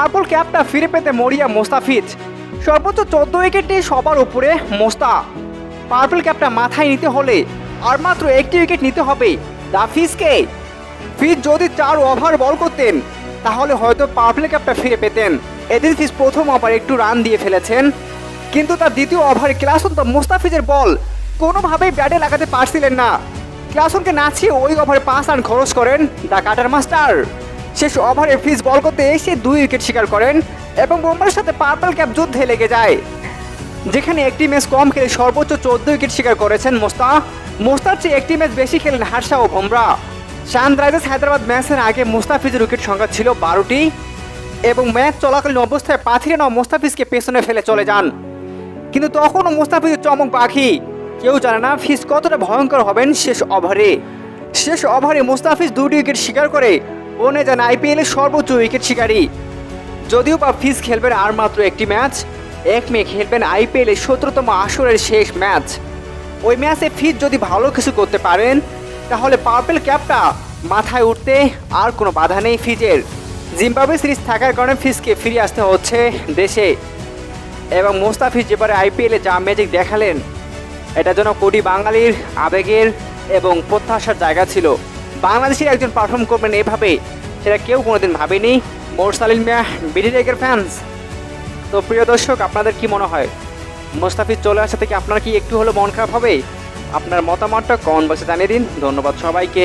Purple ক্যাপটা ফিরে পেতে মরিয়া মোস্তাফিজ। সর্বোচ্চ চোদ্দ উইকেটে সবার উপরে মোস্তা। পার্পল ক্যাপটা মাথায় নিতে হলে আর মাত্র একটি উইকেট নিতে হবে দাফিজকে। ফিজ যদি চার ওভার বল করতেন, তাহলে হয়তো পার্পল ক্যাপটা ফিরে পেতেন। এদিন ফিজ প্রথম ওভার একটু রান দিয়ে ফেলেছেন, কিন্তু তার দ্বিতীয় ওভারে ক্লাসন তো মোস্তাফিজের বল। কোনোভাবেই ব্যাটে লাগাতে পারছিলেন না। ক্লাসনকে নাচিয়ে ওই ওভারে পাঁচ রান খরচ করেন দ্য কাটার মাস্টার। শেষ ওভারে ফিজ বল করতে এসে দুই উইকেট শিকার করেন এবং বোম্বারের সাথে পার্পল ক্যাপ যুদ্ধে লেগে যায়। যেখানে একটি ম্যাচ কম খেলে সর্বোচ্চ চোদ্দ উইকেট শিকার করেছেন মোস্তা। মোস্তার চেয়ে একটি ম্যাচ বেশি খেলেন হারসা ও ভোমরা। সানরাইজার্স হায়দ্রাবাদ ম্যাচের আগে মুস্তাফিজের উইকেট সংখ্যা ছিল বারোটি এবং ম্যাচ চলাকালীন অবস্থায় পাথিরে নেওয়া মোস্তাফিজকে পেছনে ফেলে চলে যান। কিন্তু তখনও মুস্তাফিজের চমক পাখি কেউ জানে না ফিজ কতটা ভয়ঙ্কর হবেন শেষ ওভারে। শেষ ওভারে মুস্তাফিজ দুটি উইকেট শিকার করে বনে যান আইপিএলের সর্বোচ্চ উইকেট শিকারী। যদিও বা ফিজ খেলবেন আর মাত্র একটি ম্যাচ, এক মে খেলবেন আইপিএলের সতেরোতম আসরের শেষ ম্যাচ। ওই ম্যাচে ফিজ যদি ভালো কিছু করতে পারেন, তাহলে পার্পেল ক্যাপটা মাথায় উঠতে আর কোনো বাধা নেই ফিজের। জিম্বাবুয়ে সিরিজ থাকার কারণে ফিজকে ফিরে আসতে হচ্ছে দেশে। এবং মোস্তাফিজ যেবারে আইপিএলে যা ম্যাজিক দেখালেন, এটা যেন কোটি বাঙালির আবেগের এবং প্রত্যাশার জায়গা ছিল। বাংলাদেশের একজন পারফর্ম করবেন এভাবে, সেটা কেউ কোনোদিন ভাবেনি। মোরসালিন মিয়া, বিডি রেগের ফ্যান্স তো প্রিয় দর্শক, আপনাদের কি মনে হয়? মোস্তাফিজ চলে আসা থেকে আপনার কি একটু হলো মন খারাপ হবে? আপনার মতামতটা কমেন্ট বক্সে জানিয়ে দিন। ধন্যবাদ সবাইকে।